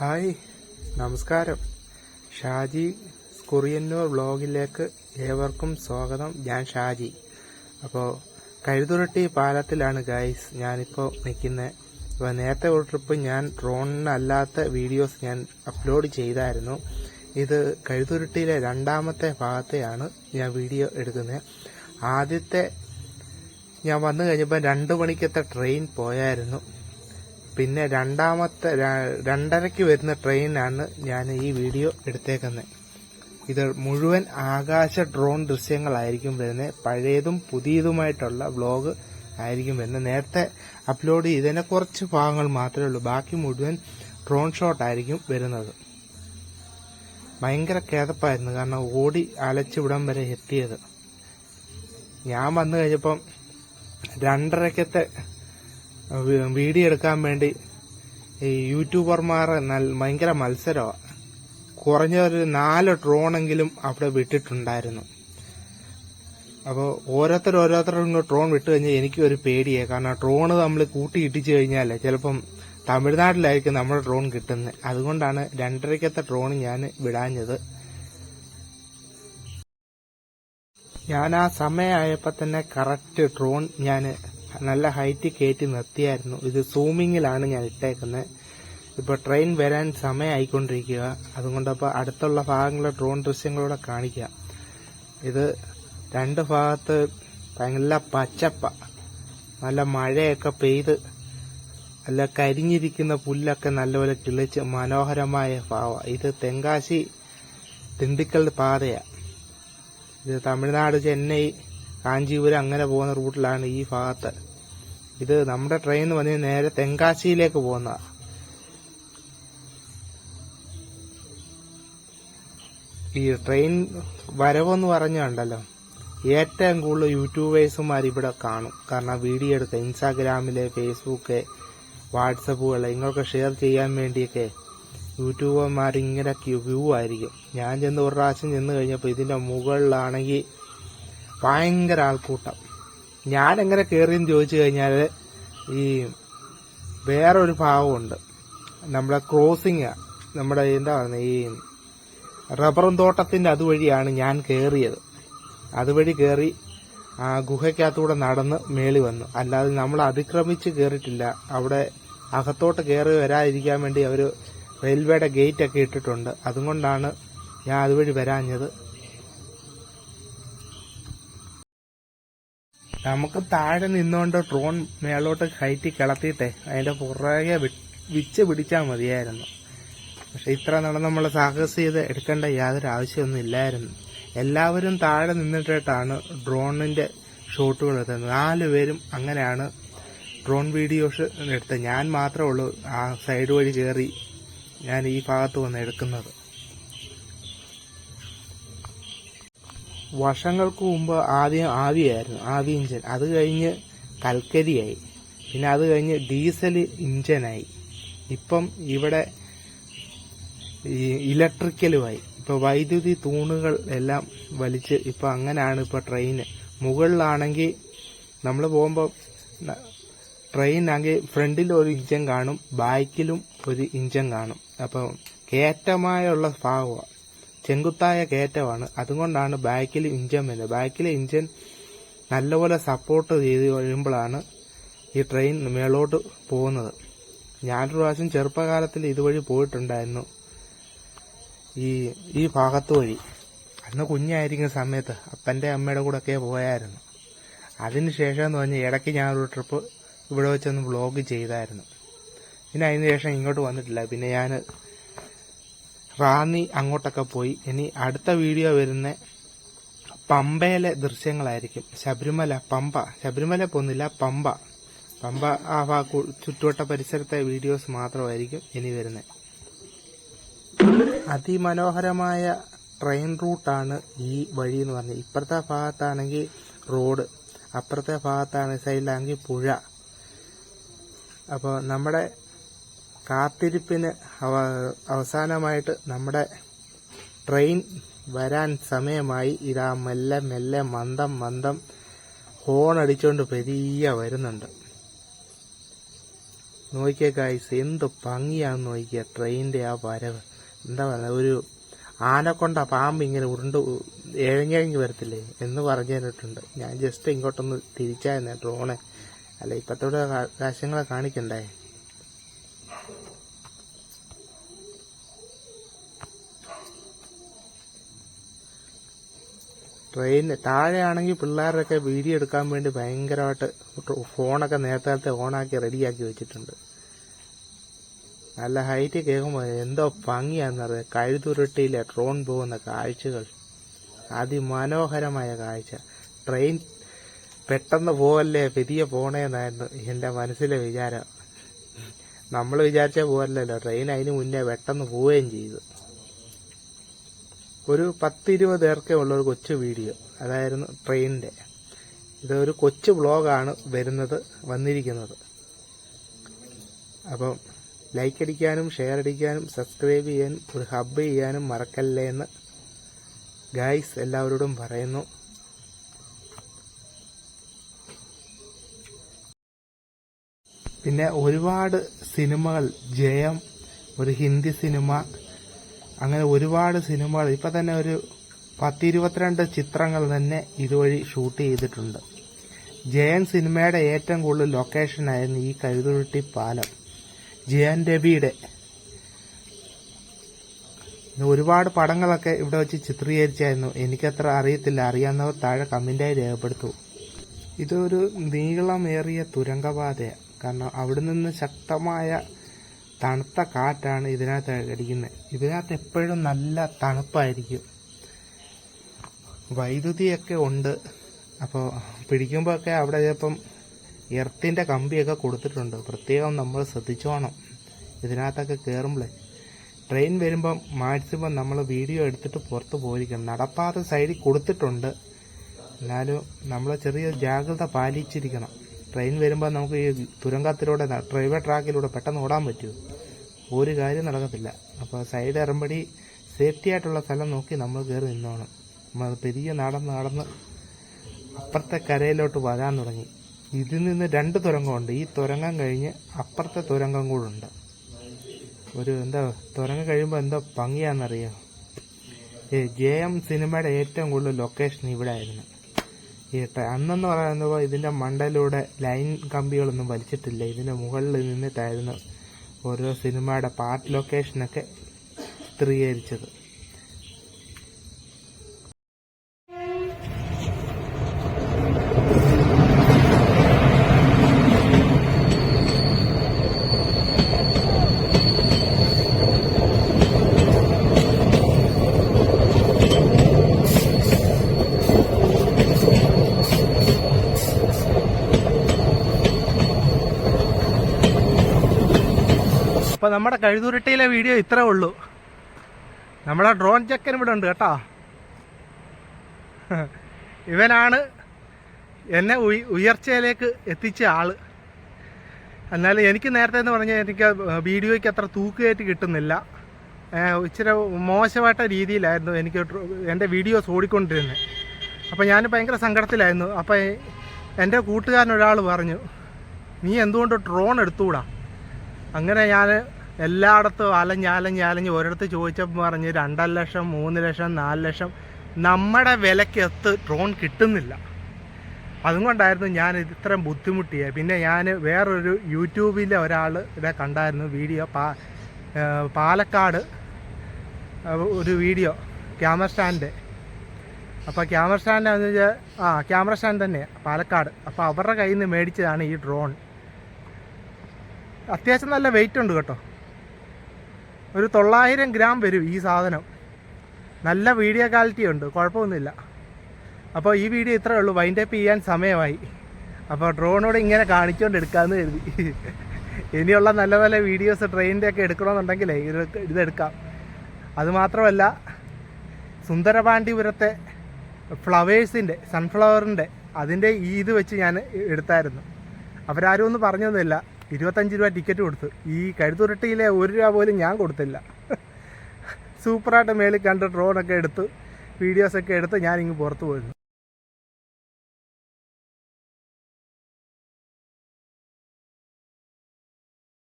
Hi നമസ്കാരം. ഷാജി കുറിയന്നൂർ വ്ളോഗിലേക്ക് ഏവർക്കും സ്വാഗതം. ഞാൻ ഷാജി. അപ്പോൾ കഴുതുരട്ടി പാലത്തിലാണ് ഗൈസ്. ഞാനിപ്പോൾ നിൽക്കുന്നത് അപ്പോൾ നേരത്തെ ഒരു ട്രിപ്പ് ഞാൻ ഡ്രോണിനല്ലാത്ത വീഡിയോസ് ഞാൻ അപ്ലോഡ് ചെയ്തായിരുന്നു. ഇത് കഴുതുരുട്ടിയിലെ രണ്ടാമത്തെ ഭാഗത്തെയാണ് ഞാൻ വീഡിയോ എടുക്കുന്നത് ആദ്യത്തെ ഞാൻ വന്നു കഴിഞ്ഞപ്പോൾ രണ്ട് മണിക്കത്തെ ട്രെയിൻ പോയായിരുന്നു. പിന്നെ രണ്ടാമത്തെ രണ്ടരയ്ക്ക് വരുന്ന ട്രെയിനാണ് ഞാൻ ഈ വീഡിയോ എടുത്തേക്കുന്നത് ഇത് മുഴുവൻ ആകാശ ഡ്രോൺ ദൃശ്യങ്ങളായിരിക്കും വരുന്നത് പഴയതും പുതിയതുമായിട്ടുള്ള വ്ലോഗ് ആയിരിക്കും വരുന്നത് നേരത്തെ അപ്ലോഡ് ചെയ്തതിനെ കുറച്ച് ഭാഗങ്ങൾ മാത്രമേ ഉള്ളൂ. ബാക്കി മുഴുവൻ ഡ്രോൺ ഷോട്ട് ആയിരിക്കും വരുന്നത്. ഭയങ്കര കേതപ്പായിരുന്നു. കാരണം ഓടി അലച്ചിവിടം വരെ എത്തിയത്. ഞാൻ വന്നു കഴിഞ്ഞപ്പം രണ്ടരക്കത്തെ വീഡിയോ എടുക്കാൻ വേണ്ടി ഈ യൂട്യൂബർമാർ ഭയങ്കര മത്സരമാണ് കുറഞ്ഞൊരു നാല് ഡ്രോണെങ്കിലും അവിടെ വിട്ടിട്ടുണ്ടായിരുന്നു. അപ്പോൾ ഓരോരുത്തർ ഓരോരുത്തരും ഡ്രോൺ വിട്ട് കഴിഞ്ഞാൽ എനിക്കും ഒരു പേടിയായി കാരണം ഡ്രോൺ നമ്മൾ കൂട്ടി ഇടിച്ചു കഴിഞ്ഞാൽ ചിലപ്പം തമിഴ്നാട്ടിലായിരിക്കും നമ്മുടെ ഡ്രോൺ കിട്ടുന്നത് അതുകൊണ്ടാണ് രണ്ടരയ്ക്കത്തെ ഡ്രോൺ ഞാൻ വിടാഞ്ഞത്. ഞാൻ ആ സമയമായപ്പോൾ തന്നെ കറക്റ്റ് ഡ്രോൺ ഞാൻ നല്ല ഹൈറ്റ് കയറ്റി നിർത്തിയായിരുന്നു. ഇത് സൂമിങ്ങിലാണ് ഞാൻ ഇട്ടേക്കുന്നത് ഇപ്പോൾ ട്രെയിൻ വരാൻ സമയമായിക്കൊണ്ടിരിക്കുക അതുകൊണ്ടപ്പോൾ അടുത്തുള്ള ഭാഗങ്ങളെ ഡ്രോൺ ദൃശ്യങ്ങളൂടെ കാണിക്കുക ഇത് രണ്ട് ഭാഗത്ത് നല്ല പച്ചപ്പ. നല്ല മഴയൊക്കെ പെയ്ത് നല്ല കരിഞ്ഞിരിക്കുന്ന പുല്ലൊക്കെ നല്ലപോലെ കിളിച്ച് മനോഹരമായ ഭാവ ഇത് തെങ്കാശി തിണ്ടിക്കൽ പാതയാണ് ഇത് തമിഴ്നാട് ചെന്നൈ കാഞ്ചീപുരം അങ്ങനെ പോകുന്ന റൂട്ടിലാണ് ഈ ഭാഗത്ത്. ഇത് നമ്മുടെ ട്രെയിൻ വന്ന് നേരെ തെങ്കാശിയിലേക്ക് പോകുന്ന ഈ ട്രെയിൻ വരവെന്ന് പറഞ്ഞുണ്ടല്ലോ ഏറ്റവും കൂടുതൽ യൂട്യൂബേഴ്സുമാർ ഇവിടെ കാണും. കാരണം വീഡിയോ എടുക്കുക ഇൻസ്റ്റാഗ്രാമിൽ ഫേസ്ബുക്ക് വാട്സപ്പുകൾ ഇങ്ങൾക്ക് ഷെയർ ചെയ്യാൻ വേണ്ടിയൊക്കെ യൂട്യൂബർമാർ ഇങ്ങനെ വ്യൂ ആയിരിക്കും. ഞാൻ ചെന്ന് ഒരു പ്രാവശ്യം ചെന്ന് കഴിഞ്ഞപ്പോൾ ഇതിന്റെ മുകളിലാണെങ്കിൽ ഭയങ്കര ആൾക്കൂട്ടം. ഞാൻ എങ്ങനെ കയറിയെന്ന് ചോദിച്ചു കഴിഞ്ഞാൽ ഈ വേറൊരു ഭാഗമുണ്ട്. നമ്മുടെ ക്രോസിങ് നമ്മുടെ എന്താ പറയുന്നത് ഈ റബ്ബറും തോട്ടത്തിന്റെ അതുവഴിയാണ് ഞാൻ കയറിയത് അതുവഴി കയറി ആ ഗുഹയ്ക്കകത്തൂടെ നടന്ന് മേളി വന്നു. അല്ലാതെ നമ്മൾ അതിക്രമിച്ച് കയറിയിട്ടില്ല അവിടെ അകത്തോട്ട് കയറി വരാതിരിക്കാൻ വേണ്ടി അവർ റെയിൽവേയുടെ ഗേറ്റ് ഒക്കെ ഇട്ടിട്ടുണ്ട്. അതുകൊണ്ടാണ് ഞാൻ അതുവഴി വരാഞ്ഞത്. നമുക്ക് താഴെ നിന്നുകൊണ്ട് ഡ്രോൺ മേളോട്ട് കയറ്റി കിളത്തിയിട്ടെ. അതിന്റെ പുറകെ വിച്ച് പിടിച്ചാൽ മതിയായിരുന്നു. പക്ഷെ ഇത്ര നടന്ന് നമ്മൾ സാഹസികത എടുക്കേണ്ട യാതൊരു ആവശ്യമൊന്നും ഇല്ലായിരുന്നു. എല്ലാവരും താഴെ നിന്നിട്ടാണ് ഡ്രോണിന്റെ ഷോട്ടുകൾ എടുത്തത്. നാലുപേരും അങ്ങനെയാണ് ഡ്രോൺ വീഡിയോസ് എടുത്തത്. ഞാൻ മാത്രമേ ഉള്ളൂ ആ സൈഡ് വഴി കയറി ഞാൻ ഈ ഭാഗത്ത് വന്ന് എടുക്കുന്നത്. വർഷങ്ങൾക്ക് മുമ്പ് ആദ്യം ആവിയായിരുന്നു ആവി ഇഞ്ചൻ. അത് കഴിഞ്ഞ് കൽക്കരിയായി. പിന്നെ അത് കഴിഞ്ഞ് ഡീസൽ ഇഞ്ചനായി. ഇപ്പം ഇവിടെ ഇലക്ട്രിക്കലുമായി. ഇപ്പോൾ വൈദ്യുതി തൂണുകൾ എല്ലാം വലിച്ച് ഇപ്പോൾ അങ്ങനെയാണ് ഇപ്പോൾ ട്രെയിൻ മുകളിലാണെങ്കിൽ നമ്മൾ പോകുമ്പോൾ ട്രെയിനാണെങ്കിൽ ഫ്രണ്ടിൽ ഒരു ഇഞ്ചൻ കാണും ബാക്കിലും ഒരു ഇഞ്ചൻ കാണും. അപ്പം കയറ്റമായുള്ള ഭാഗമാണ്. ചെങ്കുത്തായ കയറ്റമാണ്. അതുകൊണ്ടാണ് ബാക്കിൽ ഇഞ്ചം വരുന്നത്. ബാക്കിലെ ഇഞ്ചൻ നല്ലപോലെ സപ്പോർട്ട് ചെയ്ത് കഴിയുമ്പോഴാണ് ഈ ട്രെയിൻ മേളോട്ട് പോകുന്നത്. ഞാനൊരു പ്രാവശ്യം ചെറുപ്പകാലത്തിൽ ഇതുവഴി പോയിട്ടുണ്ടായിരുന്നു. ഈ ഈ ഭാഗത്ത് വഴി. അന്ന് കുഞ്ഞായിരിക്കുന്ന സമയത്ത് അപ്പന്റെ അമ്മയുടെ കൂടെ ഒക്കെ പോയായിരുന്നു അതിനുശേഷം എന്ന് പറഞ്ഞാൽ ഇടയ്ക്ക് ഞാനൊരു ട്രിപ്പ് ഇവിടെ വെച്ചൊന്ന് വ്ളോഗ് ചെയ്തായിരുന്നു. പിന്നെ അതിന് ശേഷം ഇങ്ങോട്ട് വന്നിട്ടില്ല. പിന്നെ ഞാൻ റാന്നി അങ്ങോട്ടൊക്കെ പോയി. ഇനി അടുത്ത വീഡിയോ വരുന്ന പമ്പയിലെ ദൃശ്യങ്ങളായിരിക്കും. ശബരിമല പമ്പ. ശബരിമല പോകുന്നില്ല പമ്പ. പമ്പ ആ ഭാഗ ചുറ്റുവട്ട പരിസരത്തെ വീഡിയോസ് മാത്രമായിരിക്കും ഇനി വരുന്നത് അതിമനോഹരമായ ട്രെയിൻ റൂട്ടാണ് ഈ വഴി എന്ന് പറഞ്ഞത് ഇപ്പുറത്തെ ഭാഗത്താണെങ്കിൽ റോഡ് അപ്പുറത്തെ ഭാഗത്താണ് സൈഡിലാണെങ്കിൽ പുഴ. അപ്പോൾ നമ്മുടെ കാത്തിരിപ്പിന് അവ- അവസാനമായിട്ട് നമ്മുടെ ട്രെയിൻ വരാൻ സമയമായി. ഇതാ മെല്ലെ മെല്ലെ മന്ദം മന്ദം ഹോൺ അടിച്ചുകൊണ്ട് പെരിയ വരുന്നുണ്ട്. നോക്കിയ കായ്സ് എന്ത് ഭംഗിയാന്ന് നോക്കിയ ട്രെയിനിന്റെ ആ വരവ്. എന്താ പറയുക ഒരു ആനക്കൊണ്ട പാമ്പ് ഇങ്ങനെ ഉരുണ്ട് എഴഞ്ഞഴഞ്ഞ് വരത്തില്ലേ എന്ന് പറഞ്ഞു തന്നിട്ടുണ്ട്. ഞാൻ ജസ്റ്റ് ഇങ്ങോട്ടൊന്ന് തിരിച്ചായിരുന്നേ ഡ്രോണെ അല്ല ഇപ്പത്തോടെ കാശങ്ങളെ കാണിക്കണ്ടേ? ട്രെയിൻ താഴെയാണെങ്കിൽ പിള്ളേരൊക്കെ വീഡിയോ എടുക്കാൻ വേണ്ടി ഭയങ്കരമായിട്ട് ഫോണൊക്കെ നേരത്തെ ഓണാക്കി റെഡിയാക്കി വെച്ചിട്ടുണ്ട്. നല്ല ഹൈറ്റ് കേൾക്കുമ്പോൾ എന്തോ ഭംഗിയാണെന്നറിയാം കഴുതുരുട്ടിയിലെ ട്രോൺ പോകുന്ന കാഴ്ചകൾ. അതിമനോഹരമായ കാഴ്ച. ട്രെയിൻ പെട്ടെന്ന് പോവല്ലേ പെരിയ പോണേന്നായിരുന്നു എന്റെ മനസ്സിലെ വിചാരം. നമ്മൾ വിചാരിച്ച പോവല്ലല്ലോ. ട്രെയിൻ അതിന് മുന്നേ പെട്ടെന്ന് പോവുകയും ചെയ്തു. ഒരു പത്തിരുപത് പേർക്കേ ഉള്ള ഒരു കൊച്ചു വീഡിയോ. അതായിരുന്നു ട്രെയിനിന്റെ ഇതൊരു കൊച്ചു ബ്ലോഗാണ് വരുന്നത് വന്നിരിക്കുന്നത്. അപ്പം ലൈക്ക് അടിക്കാനും ഷെയർ അടിക്കാനും സബ്സ്ക്രൈബ് ചെയ്യാനും ഒരു ഹബ് ചെയ്യാനും മറക്കല്ലേ എന്ന് ഗായ്സ് എല്ലാവരോടും പറയുന്നു. പിന്നെ ഒരുപാട് സിനിമകൾ. ജയം ഒരു ഹിന്ദി സിനിമ അങ്ങനെ ഒരുപാട് സിനിമകൾ ഇപ്പം തന്നെ ഒരു പത്തിരുപത്തിരണ്ട് ചിത്രങ്ങൾ തന്നെ ഇതുവഴി ഷൂട്ട് ചെയ്തിട്ടുണ്ട്. ജയൻ സിനിമയുടെ ഏറ്റവും കൂടുതൽ ലൊക്കേഷനായിരുന്നു ഈ കഴുതുരുട്ടി പാലം. ജയൻ രവിയുടെ. ഒരുപാട് പടങ്ങളൊക്കെ ഇവിടെ വെച്ച് ചിത്രീകരിച്ചായിരുന്നു. എനിക്കത്ര അറിയത്തില്ല. അറിയാവുന്നവർ താഴെ കമ്മിന്റായി രേഖപ്പെടുത്തു. ഇതൊരു നീളമേറിയ തുരങ്കപാതയാണ്. കാരണം അവിടെ നിന്ന് ശക്തമായ തണുത്ത കാറ്റാണ് ഇതിനകത്ത് അടിക്കുന്നത്. ഇതിനകത്ത് എപ്പോഴും നല്ല തണുപ്പായിരിക്കും. വൈദ്യുതിയൊക്കെ ഉണ്ട്. അപ്പോൾ പിടിക്കുമ്പോഴൊക്കെ അവിടെ ചിലപ്പം എർത്തിന്റെ കമ്പിയൊക്കെ കൊടുത്തിട്ടുണ്ട്. പ്രത്യേകം നമ്മൾ ശ്രദ്ധിച്ചോണം. ഇതിനകത്തൊക്കെ കയറുമ്പോഴേ ട്രെയിൻ വരുമ്പം മാക്സിമം നമ്മൾ വീഡിയോ എടുത്തിട്ട് പുറത്ത് പോയിരിക്കണം. നടപ്പാത സൈഡിൽ കൊടുത്തിട്ടുണ്ട്. എന്നാലും നമ്മൾ ചെറിയ ജാഗ്രത പാലിച്ചിരിക്കണം. ട്രെയിൻ വരുമ്പോൾ നമുക്ക് ഈ തുരങ്കത്തിലൂടെ റെയിൽവേ ട്രാക്കിലൂടെ പെട്ടെന്ന് ഓടാൻ പറ്റുമോ ഒരു കാര്യം നടക്കത്തില്ല. അപ്പോൾ സൈഡ് ഇറമ്പടി സേഫ്റ്റി ആയിട്ടുള്ള സ്ഥലം നോക്കി നമ്മൾ കയറി നിന്നോണം. നമ്മൾ പെരിയ നടന്ന് നടന്ന് അപ്പുറത്തെ കരയിലോട്ട് വരാൻ തുടങ്ങി. ഇതിൽ നിന്ന് രണ്ട് തുരങ്കമുണ്ട്. ഈ തുരങ്കം കഴിഞ്ഞ് അപ്പുറത്തെ തുരങ്കം കൂടെ ഉണ്ട്. ഒരു എന്താ തുരങ്കം കഴിയുമ്പോൾ എന്തോ ഭംഗിയാണെന്നറിയോ? ജെ എം സിനിമയുടെ ഏറ്റവും കൂടുതൽ ലൊക്കേഷൻ ഇവിടെ ആയിരുന്നു ഈ അന്നെന്ന് പറയുന്നത് ഇതിന്റെ മണ്ടയിലൂടെ ലൈൻ കമ്പികളൊന്നും വലിച്ചിട്ടില്ല. ഇതിന്റെ മുകളിൽ നിന്നിട്ടായിരുന്നു ഓരോ സിനിമയുടെ പാർട്ട് ലൊക്കേഷനൊക്കെ ചിത്രീകരിച്ചത്. അപ്പൊ നമ്മുടെ കഴുതുരുട്ടിയിലെ വീഡിയോ ഇത്രേ ഉള്ളൂ. നമ്മുടെ ഡ്രോൺ ചെക്കൻ ഇവിടെ ഉണ്ട് കേട്ടോ. ഇവനാണ് എന്നെ ഉയർച്ചയിലേക്ക് എത്തിച്ച ആൾ. എന്നാലും എനിക്ക് നേരത്തെ എന്ന് പറഞ്ഞാൽ എനിക്ക് വീഡിയോയ്ക്ക് അത്ര തൂക്കുകയറ്റ് കിട്ടുന്നില്ല. ഇച്ചിരി മോശമായിട്ട രീതിയിലായിരുന്നു എനിക്ക് എന്റെ വീഡിയോസ് ഓടിക്കൊണ്ടിരുന്നത് അപ്പോൾ ഞാൻ ഭയങ്കര സങ്കടത്തിലായിരുന്നു. അപ്പോൾ എന്റെ കൂട്ടുകാരൻ ഒരാൾ പറഞ്ഞു നീ എന്തുകൊണ്ട് ഡ്രോൺ എടുത്തുകൂടാ അങ്ങനെ ഞാൻ എല്ലായിടത്തും അലഞ്ഞ് അലഞ്ഞ് അലഞ്ഞ് ഒരിടത്ത് ചോദിച്ചപ്പോൾ പറഞ്ഞ് രണ്ടര ലക്ഷം മൂന്ന് ലക്ഷം നാല് ലക്ഷം. നമ്മുടെ വിലയ്ക്കത്ത് ഡ്രോൺ കിട്ടുന്നില്ല. അതുകൊണ്ടായിരുന്നു ഞാൻ ഇത് ഇത്രയും ബുദ്ധിമുട്ടിയത് പിന്നെ ഞാൻ വേറൊരു യൂട്യൂബിലെ ഒരാൾ ഇവിടെ കണ്ടായിരുന്നു വീഡിയോ. പാ പാലക്കാട് ഒരു വീഡിയോ. Camera stand. അപ്പോൾ ക്യാമറ സ്റ്റാൻഡ് എന്ന് വെച്ചാൽ ആ ക്യാമറ സ്റ്റാൻഡ് തന്നെ പാലക്കാട്. അപ്പോൾ അവരുടെ കയ്യിൽ നിന്ന് മേടിച്ചതാണ് ഈ ഡ്രോൺ അത്യാവശ്യം നല്ല വെയിറ്റ് ഉണ്ട് കേട്ടോ. ഒരു തൊള്ളായിരം ഗ്രാം വരും ഈ സാധനം. നല്ല വീഡിയോ ക്വാളിറ്റി ഉണ്ട് കുഴപ്പമൊന്നുമില്ല. അപ്പോൾ ഈ വീഡിയോ ഇത്രയേ ഉള്ളൂ വൈൻഡപ്പ് ചെയ്യാൻ സമയമായി. അപ്പോൾ ഡ്രോണോട് ഇങ്ങനെ കാണിച്ചുകൊണ്ട് എടുക്കാമെന്ന് കരുതി. ഇനിയുള്ള നല്ല നല്ല വീഡിയോസ് ട്രെയിനിന്റെ ഒക്കെ എടുക്കണമെന്നുണ്ടെങ്കിലേ ഇത് ഇതെടുക്കാം. അതുമാത്രമല്ല സുന്ദരപാണ്ഡിപുരത്തെ ഫ്ലവേഴ്സിന്റെ സൺഫ്ലവറിന്റെ അതിന്റെ ഈ ഇത് വെച്ച് ഞാൻ എടുത്തായിരുന്നു. അവരാരും ഒന്നും പറഞ്ഞൊന്നുമില്ല. ഇരുപത്തഞ്ച് രൂപ ടിക്കറ്റ് കൊടുത്തു. ഈ കഴുത്തുരുട്ടിയിലെ ഒരു രൂപ പോലും ഞാൻ കൊടുത്തില്ല. സൂപ്പറായിട്ട് മേളിൽ കണ്ട് ഡ്രോണൊക്കെ എടുത്ത് വീഡിയോസൊക്കെ എടുത്ത് ഞാനിങ്ങ് പുറത്ത് പോയിരുന്നു.